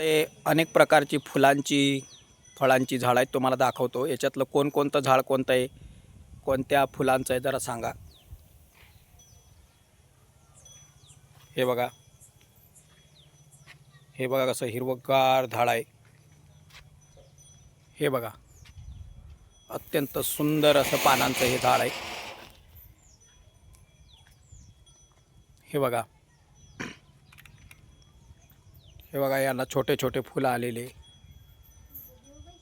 ते अनेक प्रकारची फुलांची फळांची झाडं आहेत तुम्हाला दाखवतो. याच्यातलं कोणकोणतं झाड कोणतं आहे कोणत्या फुलांचं आहे जरा सांगा. हे बघा. हे बघा कसं हिरवगार झाड आहे. हे बघा. अत्यंत सुंदर असं पानांचं हे झाड आहे. हे बघा. हे बघा याला छोटे छोटे फुलं आलेले.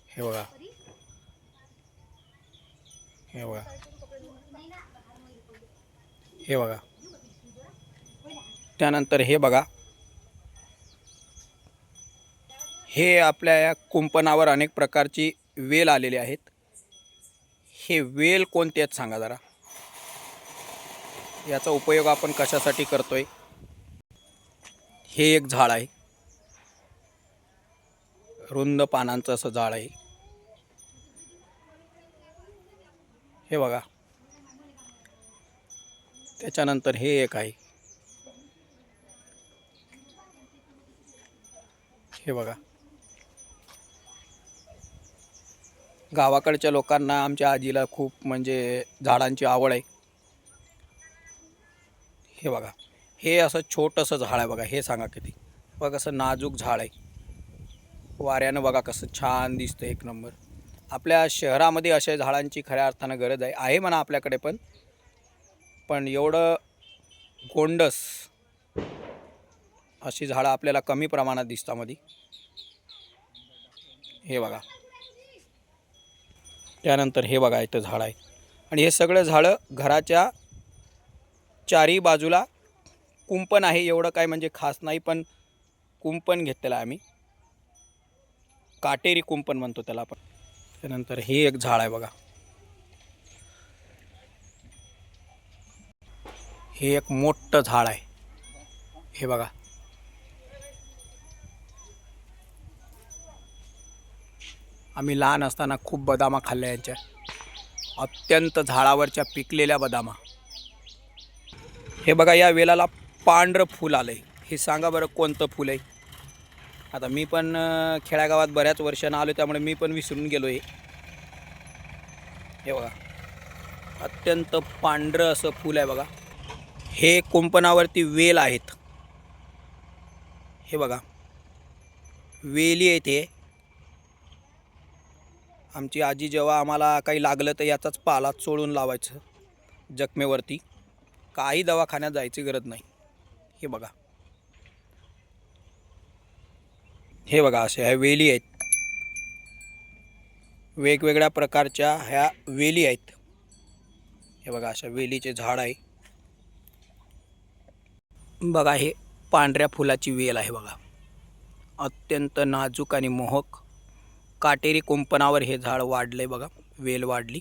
हे बघा. हे बघा. हे बघा. त्यानंतर हे बघा. हे आपल्या या कुंपणावर अनेक प्रकारची वेल आलेली आहेत. हे वेल कोणते आहेत सांगा जरा. याचा उपयोग आपण कशासाठी करतोय? हे एक झाड आहे. रुंद पानांचं असं झाड आहे. हे बघा. त्याच्यानंतर हे एक आहे. हे बघा. गावाकडच्या लोकांना आमच्या आजीला खूप म्हणजे झाडांची आवड आहे. हे बघा. हे असं छोटंसं झाड आहे बघा. हे सांगा किती. बघा असं नाजूक झाड आहे. वाऱ्यानं बघा कसं छान दिसतं एक नंबर. आपल्या शहरामध्ये अशा झाडांची खऱ्या अर्थानं गरज आहे. आहे म्हणा आपल्याकडे पण. पण एवढं गोंडस अशी झाडं आपल्याला कमी प्रमाणात दिसतात मध्ये हे बघा. त्यानंतर हे बघा इथं झाड आहे. आणि हे सगळं झाडं घराच्या चारी बाजूला कुंपण आहे. एवढं काय म्हणजे खास नाही पण कुंपण घेतलेलं आहे आम्ही. काटेरी कुंपण म्हणतो त्याला आपण. त्यानंतर हे एक झाड आहे बघा. हे एक मोठं झाड आहे. हे बघा. आम्ही लहान असताना खूप बदामा खाल्ल्या यांच्या. अत्यंत झाडावरच्या पिकलेल्या बदामा. हे बघा या वेलाला पांढरं फूल आलं आहे हे सांगा बरं कोणतं फूल आहे? आता मी पण खेड्यागावात बऱ्याच वर्षानं आलो त्यामुळे मी पण विसरून गेलो आहे हे बघा. अत्यंत पांढरं असं फूल आहे बघा. हे कुंपणावरती वेल आहेत. हे बघा. वेली आहेत हे आमची आजी जेव्हा आम्हाला काही लागलं तर याचाच पाला चोळून लावायचं जखमेवरती. काही दवाखान्यात जायची गरज नाही. हे बघा. हे बघा असे ह्या वेली आहेत. वेगवेगळ्या प्रकारच्या ह्या वेली आहेत. हे बघा अशा वेलीचे झाड आहे. बघा हे पांढऱ्या फुलाची वेल आहे बघा. अत्यंत नाजूक आणि मोहक. काटेरी कुंपणावर हे झाड वाढलं आहे बघा वेल वाढली.